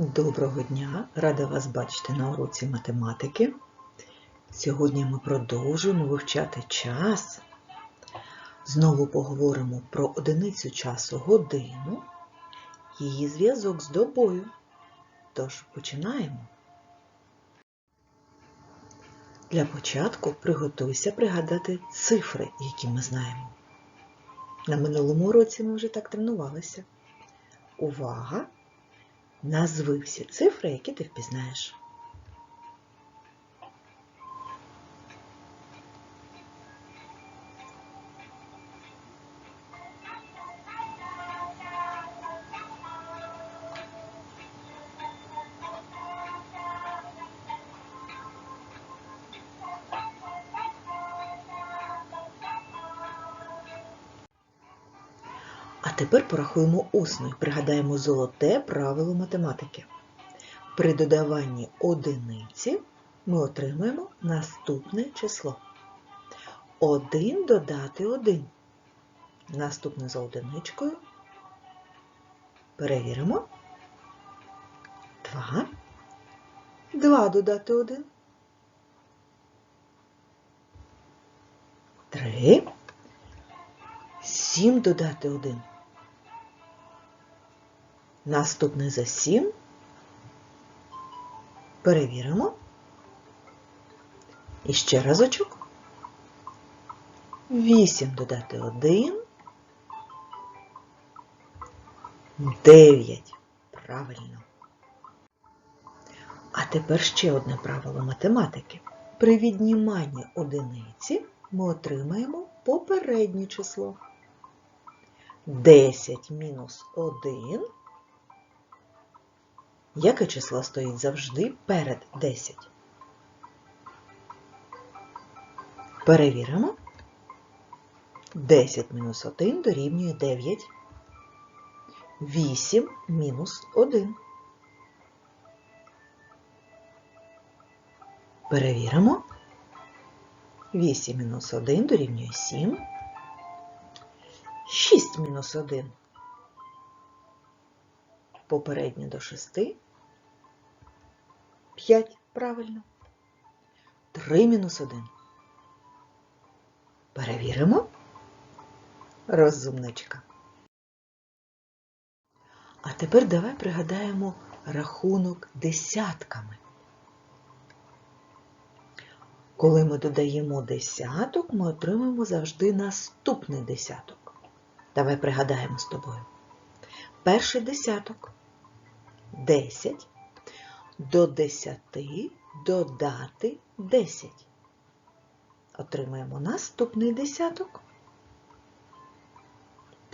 Доброго дня! Рада вас бачити на уроці математики. Сьогодні ми продовжуємо вивчати час. Знову поговоримо про одиницю часу годину, її зв'язок з добою. Тож починаємо. Для початку приготуйся пригадати цифри, які ми знаємо. На минулому уроці ми вже так тренувалися. Увага! Назви всі цифри, які ти впізнаєш. А тепер порахуємо усно і пригадаємо золоте правило математики. При додаванні одиниці ми отримаємо наступне число. 1 додати 1. Наступне за одиничкою. Перевіримо. 2. 2 додати 1. 3. 7 додати 1. Наступне за 7. Перевіримо. І ще разочок. 8 додати 1. 9. Правильно. А тепер ще одне правило математики. При відніманні одиниці ми отримаємо попереднє число. 10 мінус 1. Яке число стоїть завжди перед 10? Перевіримо. 10 мінус 1 дорівнює 9. 8 мінус 1. Перевіримо. 8 мінус 1 дорівнює 7. 6 мінус 1. Попереднє до 6. 5. Правильно. 3 мінус 1. Перевіримо. Розумничка. А тепер давай пригадаємо рахунок десятками. Коли ми додаємо десяток, ми отримуємо завжди наступний десяток. Давай пригадаємо з тобою. Перший десяток 10. До 10 додати 10. Отримаємо наступний десяток.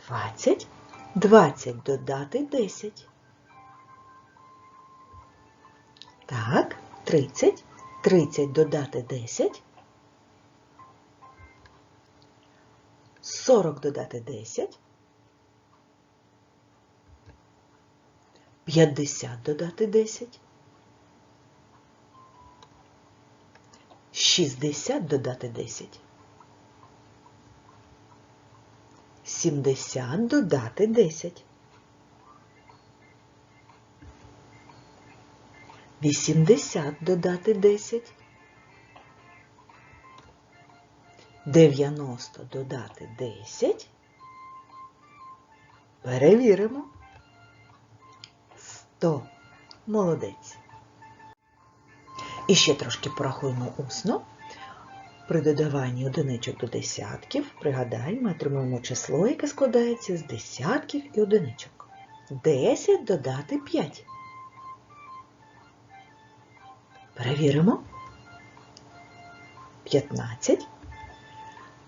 20. 20 додати 10. Так, 30. 30 додати 10. 40 додати 10. 50 додати 10. 60 додати 10. 70 додати 10. 80 додати 10. 90 додати 10. Перевіримо. 100. Молодець. І ще трошки порахуємо усно. При додаванні одиничок до десятків, пригадай, ми отримуємо число, яке складається з десятків і одиничок. 10 додати 5. Перевіримо. 15.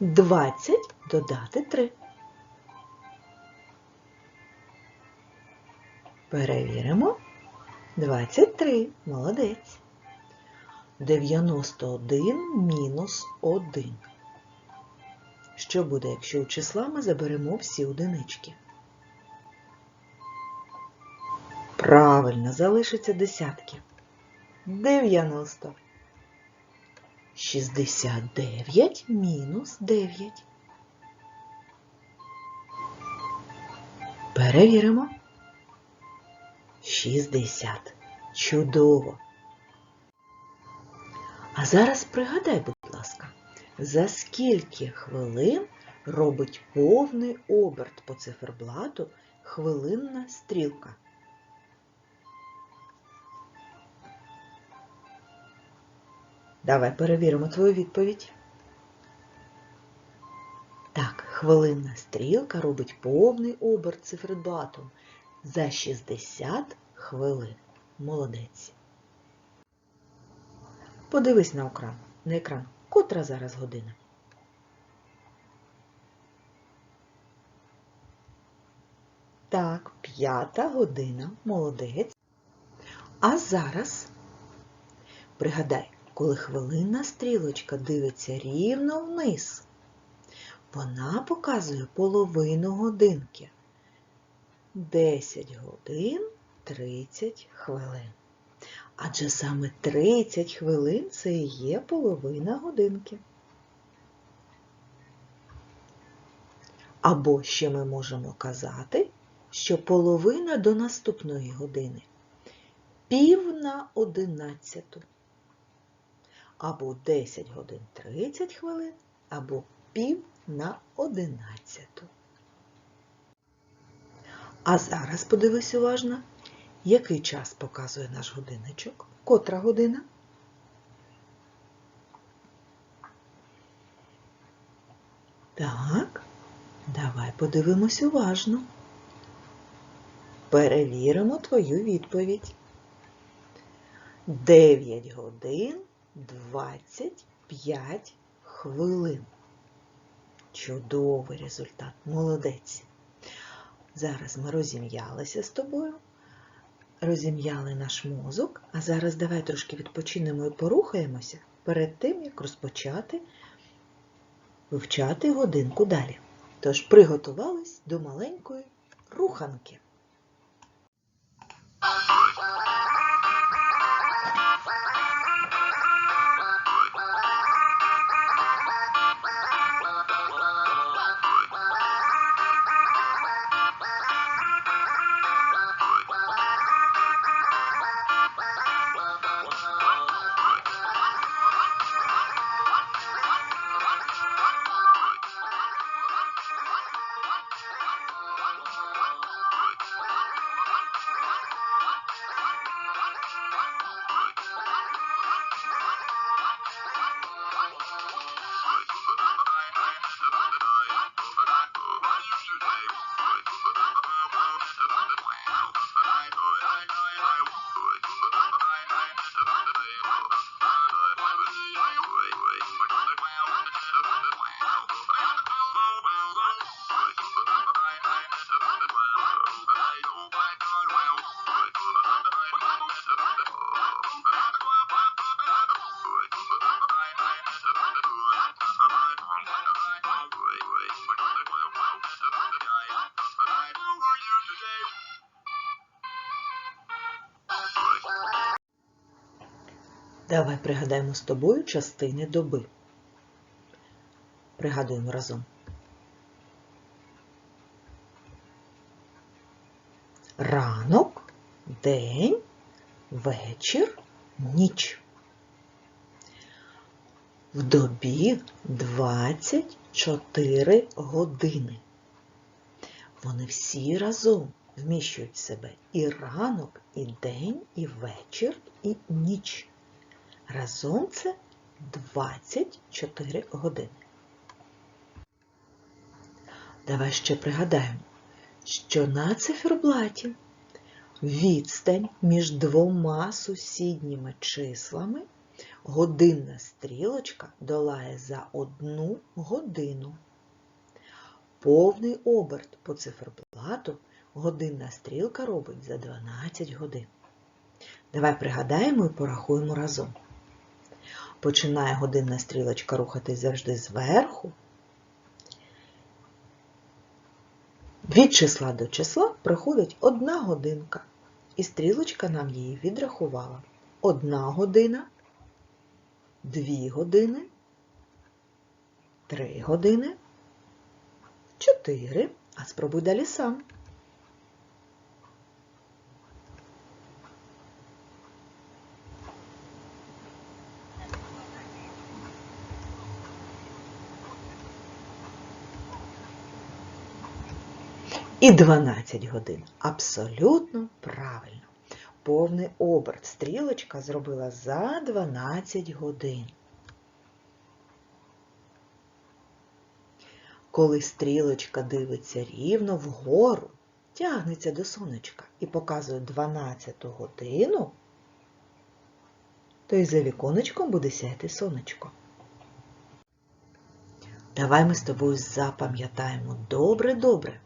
20 додати 3. Перевіримо. 23. Молодець. 91 мінус 1. Що буде, якщо у числа ми заберемо всі одинички? Правильно, залишиться десятки. 90. 69 мінус 9. Перевіримо. 60. Чудово! А зараз пригадай, будь ласка, за скільки хвилин робить повний оберт по циферблату хвилинна стрілка? Давай перевіримо твою відповідь. Так, хвилинна стрілка робить повний оберт циферблатом за 60 хвилин. Молодець. Подивись на екран. На екран. Котра зараз година? Так, п'ята година. Молодець. А зараз пригадай, коли хвилинна стрілочка дивиться рівно вниз, вона показує половину годинки. 10 годин 30 хвилин. Адже саме 30 хвилин це і є половина годинки. Або ще ми можемо казати, що половина до наступної години пів на одинадцяту. Або 10 годин 30 хвилин, або пів на одинадцяту. А зараз подивись уважно, який час показує наш годинничок? Котра година? Так, давай подивимось уважно. Перевіримо твою відповідь. 9 годин 25 хвилин. Чудовий результат, молодець. Зараз ми розім'ялися з тобою, розім'яли наш мозок, а зараз давай трошки відпочинемо і порухаємося перед тим, як розпочати вивчати годинку далі. Тож приготувались до маленької руханки. Давай пригадаємо з тобою частини доби. Пригадуємо разом. Ранок, день, вечір, ніч. В добі 24 години. Вони всі разом вміщують в себе і ранок, і день, і вечір, і ніч. Разом це 24 години. Давай ще пригадаємо, що на циферблаті відстань між двома сусідніми числами годинна стрілочка долає за одну годину. Повний оберт по циферблату годинна стрілка робить за 12 годин. Давай пригадаємо і порахуємо разом. Починає годинна стрілочка рухатись завжди зверху. Від числа до числа проходить одна годинка, і стрілочка нам її відрахувала. Одна година, дві години, три години, чотири, а спробуй далі сам. І 12 годин. Абсолютно правильно. Повний оберт стрілочка зробила за 12 годин. Коли стрілочка дивиться рівно вгору, тягнеться до сонечка і показує 12 годину, то й за віконечком буде сяяти сонечко. Давай ми з тобою запам'ятаємо добре-добре.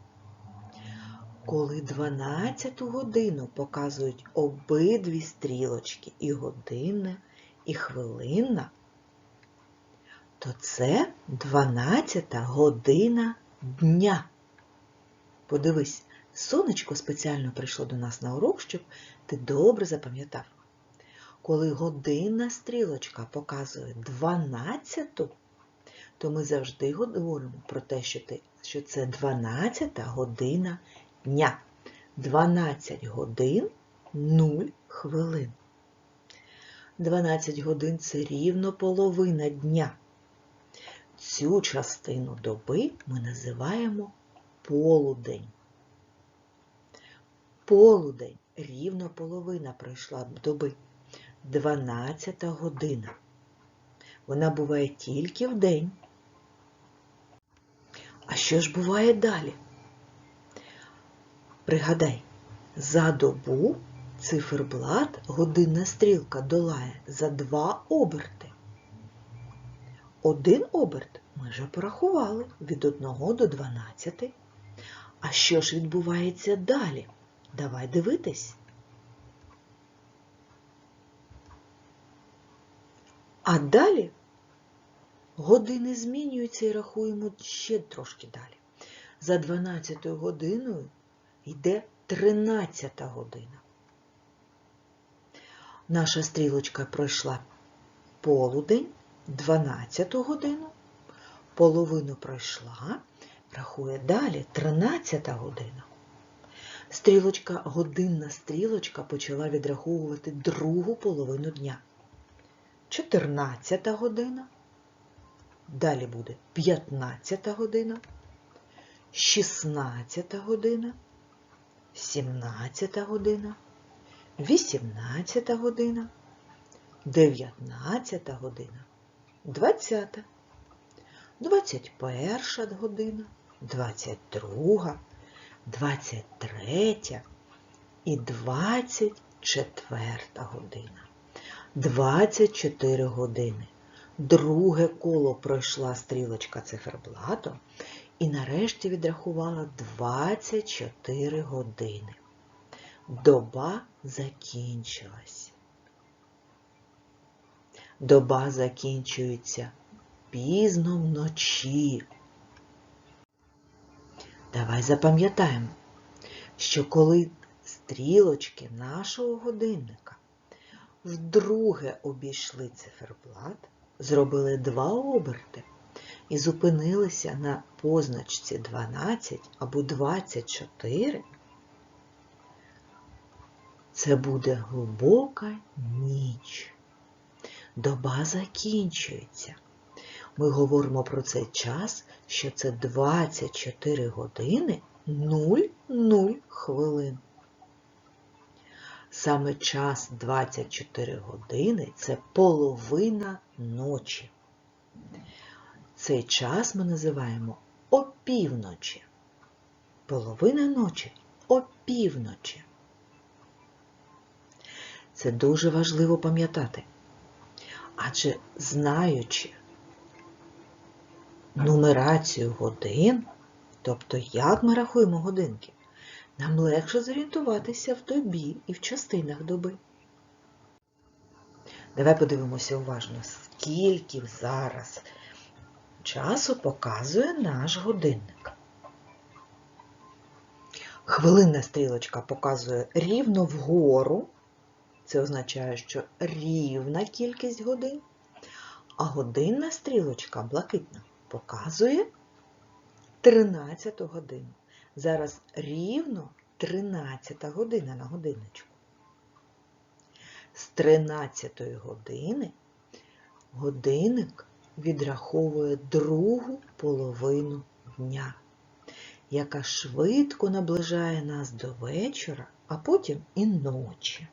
Коли 12 годину показують обидві стрілочки і годинна, і хвилинна, то це 12 година дня. Подивись, сонечко спеціально прийшло до нас на урок, щоб ти добре запам'ятав. Коли годинна стрілочка показує 12, то ми завжди говоримо про те, що, ти, що це 12 година дня. 12 годин 0 хвилин. 12 годин це рівно половина дня. Цю частину доби ми називаємо полудень. Полудень рівно половина пройшла доби. 12 година. Вона буває тільки в день. А що ж буває далі? Пригадай, за добу циферблат годинна стрілка долає за два оберти. Один оберт ми вже порахували від 1 до 12. А що ж відбувається далі? Давай дивитись. А далі години змінюються і рахуємо ще трошки далі. За 12 годиною йде 13 година. Наша стрілочка пройшла полудень, 12 годину, половину пройшла, рахує далі 13 година. Стрілочка, годинна стрілочка почала відраховувати другу половину дня. 14 година, далі буде 15 година, 16 година, 17 година, 18 година, 19 година, 20, 21 година, 22, 23 і 24 година. 24 години. Друге коло пройшла стрілочка циферблату і нарешті відрахувала 24 години. Доба закінчилась. Доба закінчується пізно вночі. Давай запам'ятаємо, що коли стрілочки нашого годинника вдруге обійшли циферблат, зробили два оберти і зупинилися на позначці 12 або 24, це буде глибока ніч. Доба закінчується. Ми говоримо про цей час, що це 24 години 00 хвилин. Саме час 24 години це половина ночі. Цей час ми називаємо опівночі. Половина ночі опівночі. Це дуже важливо пам'ятати. Адже знаючи нумерацію годин, тобто як ми рахуємо годинки, нам легше зорієнтуватися в добі і в частинах доби. Давай подивимося уважно, скільки зараз часу показує наш годинник. Хвилинна стрілочка показує рівно вгору. Це означає, що рівна кількість годин, а годинна стрілочка блакитна показує 13 годину. Зараз рівно 13 година на годинничку. З 13 години годинник відраховує другу половину дня. яка швидко наближає нас до вечора, а потім і ночі.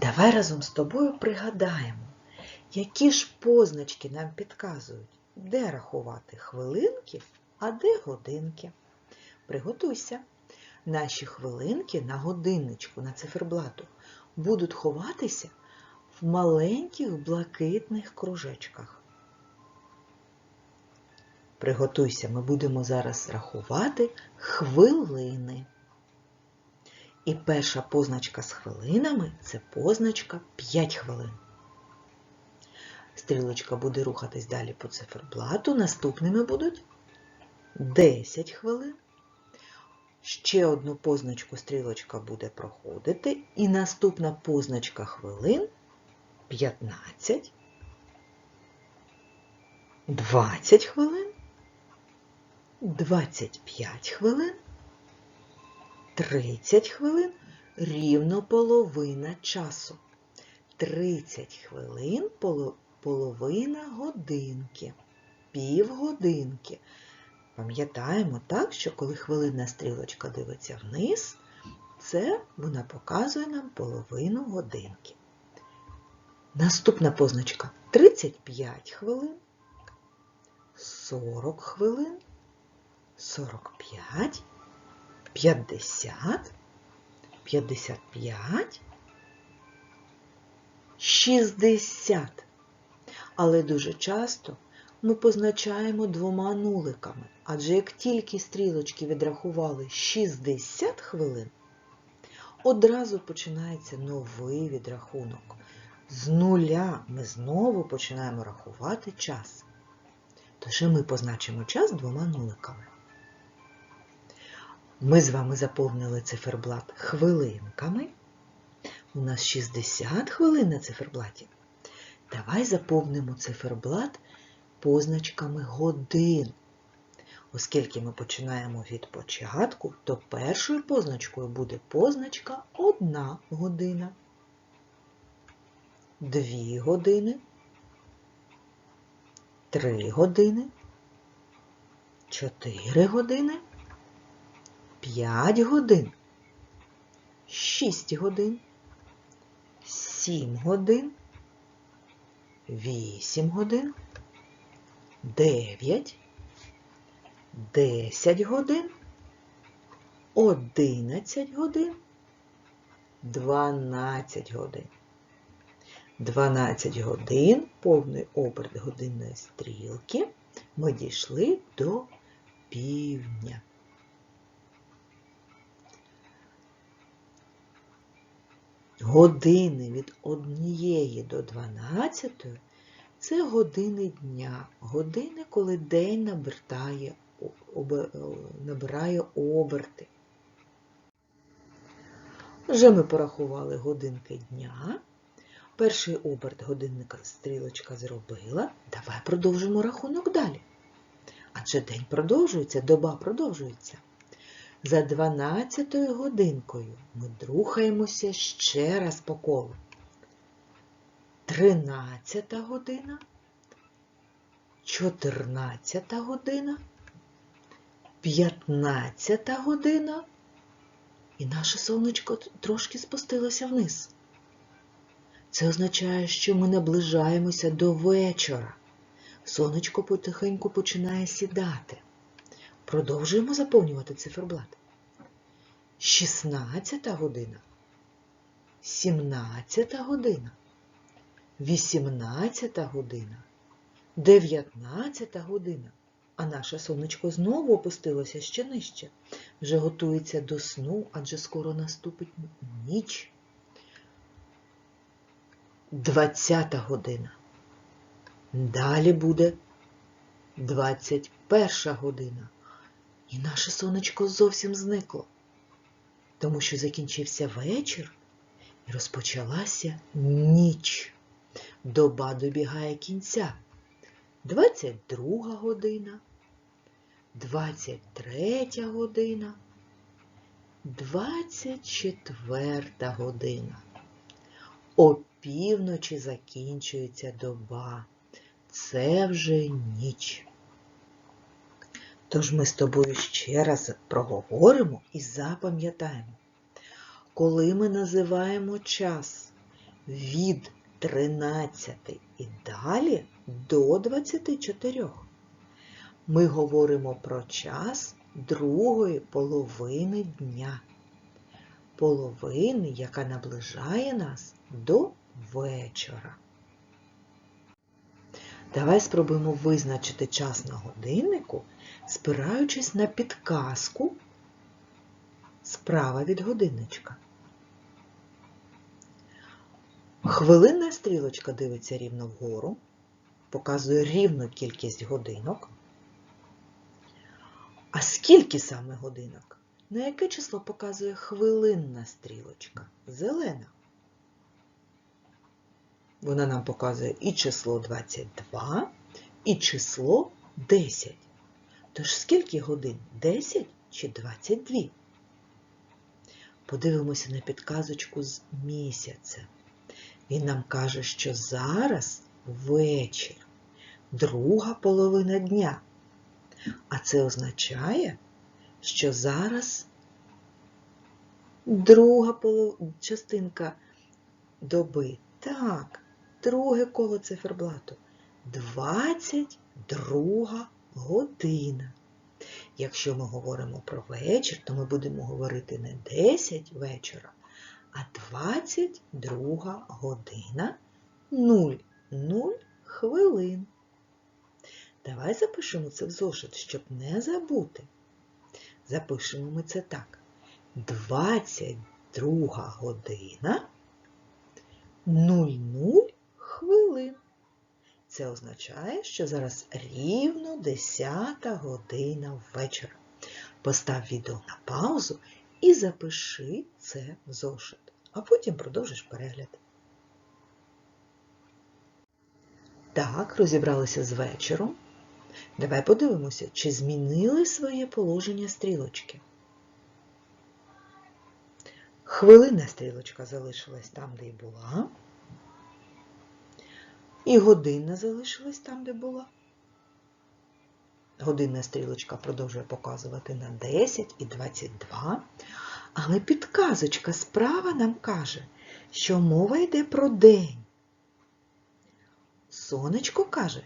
Давай разом з тобою пригадаємо, які ж позначки нам підказують, де рахувати хвилинки, а де годинки. Приготуйся. Наші хвилинки на годинничку, на циферблату будуть ховатися в маленьких блакитних кружечках. Приготуйся, ми будемо зараз рахувати хвилини. І перша позначка з хвилинами це позначка 5 хвилин. Стрілочка буде рухатись далі по циферблату, наступними будуть 10 хвилин. Ще одну позначку стрілочка буде проходити, і наступна позначка хвилин 15, 20 хвилин, 25 хвилин, 30 хвилин, рівно половина часу. 30 хвилин половина годинки, півгодинки. Пам'ятаємо так, що коли хвилинна стрілочка дивиться вниз, це вона показує нам половину годинки. Наступна позначка 35 хвилин, 40 хвилин, 45, 50, 55, 60. Але дуже часто ми позначаємо двома нуликами, адже як тільки стрілочки відрахували 60 хвилин, одразу починається новий відрахунок. З нуля ми знову починаємо рахувати час. Тож ми позначимо час двома нуликами. Ми з вами заповнили циферблат хвилинками. У нас 60 хвилин на циферблаті. Давай заповнимо циферблат позначками годин. Оскільки ми починаємо від початку, то першою позначкою буде позначка 1 година, 2 години, 3 години, 4 години, 5 годин, 6 годин, 7 годин, 8 годин, 9, 10 годин, 11 годин, 12 годин. 12 годин, повний оберт годинної стрілки, ми дійшли до півдня. Години від однієї до 12 це години дня, години, коли день набирає, набирає оберти. Вже ми порахували годинки дня. Перший оберт годинника стрілочка зробила. Давай продовжимо рахунок далі. Адже день продовжується, доба продовжується. За 12 годинкою ми рухаємося ще раз по колу. 13 година, 14 година, 15 година, і наше сонечко трошки спустилося вниз. Це означає, що ми наближаємося до вечора. Сонечко потихеньку починає сідати. Продовжуємо заповнювати циферблат. 16 година, 17 година, 18 година, 19 година, а наше сонечко знову опустилося ще нижче. Вже готується до сну, адже скоро наступить ніч. 20 година. Далі буде 21 година. І наше сонечко зовсім зникло, тому що закінчився вечір і розпочалася ніч. Доба добігає кінця. 22 година, 23 година, 24 година. Опівночі закінчується доба. Це вже ніч. Тож ми з тобою ще раз проговоримо і запам'ятаємо, коли ми називаємо час від 13 і далі до 24, ми говоримо про час другої половини дня. Половини, яка наближає нас до вечора. Давай спробуємо визначити час на годиннику, спираючись на підказку справа від годинничка. Хвилинна стрілочка дивиться рівно вгору, показує рівну кількість годинок. А скільки саме годинок? На яке число показує хвилинна стрілочка? Зелена. Вона нам показує і число 22, і число 10. Тож скільки годин? 10 чи 22? Подивимося на підказочку з місяця. Він нам каже, що зараз вечір, друга половина дня. А це означає, що зараз друга полов... частинка доби. Так, друге коло циферблату. 22 година. Якщо ми говоримо про вечір, то ми будемо говорити не 10 вечора, а 22 година 0, 0 хвилин. Давай запишемо це в зошит, щоб не забути. Запишемо ми це так. 22 година 00 хвилин. Це означає, що зараз рівно 10 година вечора. Постав відео на паузу і запиши це в зошит, а потім продовжиш перегляд. Так, розібралися з вечором. Давай подивимося, чи змінили своє положення стрілочки. Хвилина стрілочка залишилась там, де й була. І година залишилась там, де була. Годинна стрілочка продовжує показувати на 10 і 22. Але підказочка справа нам каже, що мова йде про день. Сонечко каже,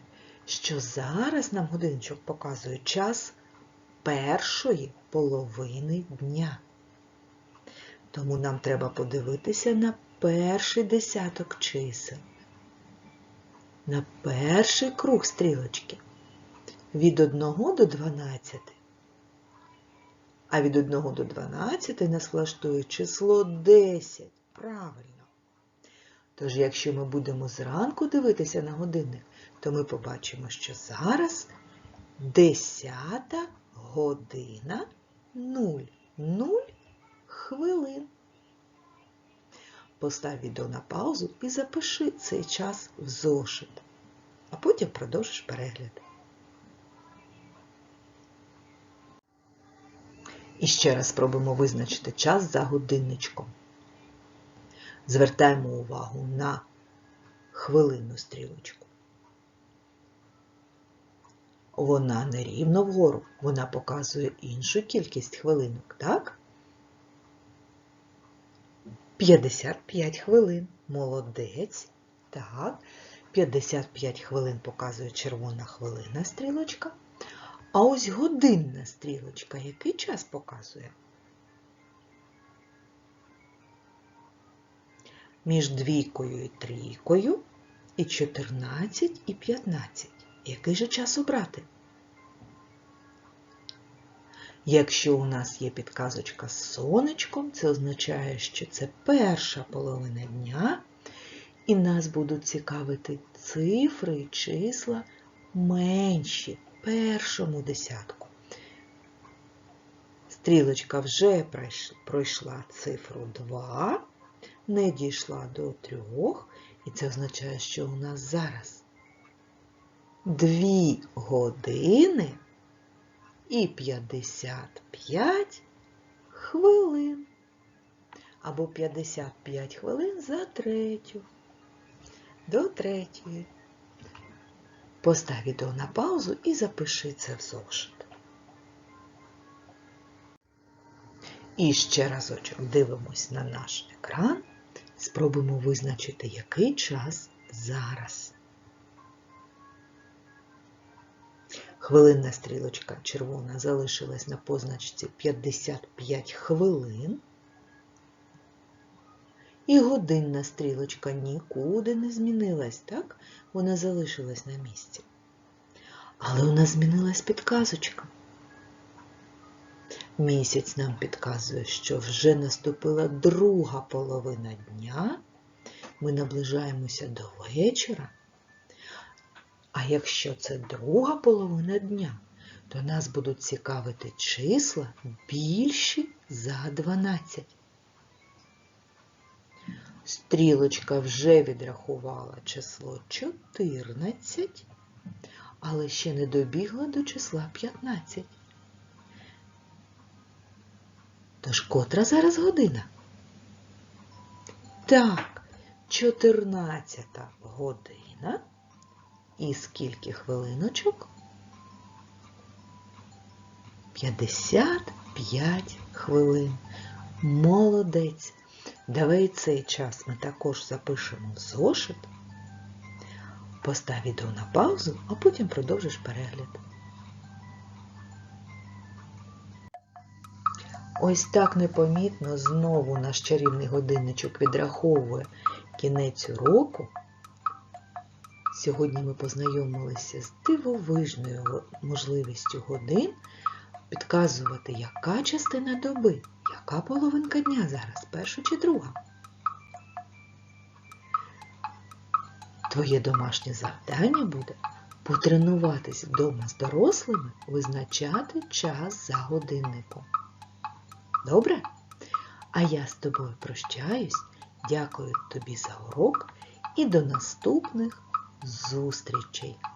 що зараз нам годинчик показує час першої половини дня. Тому нам треба подивитися на перший десяток чисел, на перший круг стрілочки від 1 до 12. А від 1 до 12 нас влаштує число 10. Правильно. Тож, якщо ми будемо зранку дивитися на годинник, то ми побачимо, що зараз 10 година 0, 0 хвилин. Постав відео на паузу і запиши цей час в зошит, а потім продовжиш перегляд. І ще раз спробуємо визначити час за годинничком. Звертаємо увагу на хвилинну стрілочку. Вона не рівно вгору, вона показує іншу кількість хвилинок, так? 55 хвилин. Молодець. Так. 55 хвилин показує червона хвилина стрілочка. А ось годинна стрілочка який час показує? Між двійкою і трійкою і 14 і 15. Який же час обрати? Якщо у нас є підказочка з сонечком, це означає, що це перша половина дня, і нас будуть цікавити цифри і числа менші першому десятку. Стрілочка вже пройшла цифру 2, не дійшла до 3, і це означає, що у нас зараз 2 години і 55 хвилин. Або 55 хвилин за третю. До третьої. Постав відео на паузу і запиши це в зошит. І ще разочок дивимось на наш екран. Спробуємо визначити, який час зараз. Хвилинна стрілочка червона залишилась на позначці 55 хвилин. І годинна стрілочка нікуди не змінилась, так? Вона залишилась на місці. Але у нас змінилась підказочка. Місяць нам підказує, що вже наступила друга половина дня. Ми наближаємося до вечора. А якщо це друга половина дня, то нас будуть цікавити числа більші за 12. Стрілочка вже відрахувала число 14, але ще не добігла до числа 15. Тож котра зараз година? Так, 14 година. І скільки хвилиночок? 55 хвилин. Молодець. Давай цей час ми також запишемо в зошит. Постав відео на паузу, а потім продовжиш перегляд. Ось так непомітно знову наш чарівний годинничок відраховує кінець уроку. Сьогодні ми познайомилися з дивовижною можливістю годин підказувати, яка частина доби, яка половинка дня зараз, перша чи друга. Твоє домашнє завдання буде потренуватись вдома з дорослими, визначати час за годинником. Добре? А я з тобою прощаюсь, дякую тобі за урок і до наступних зустрічей!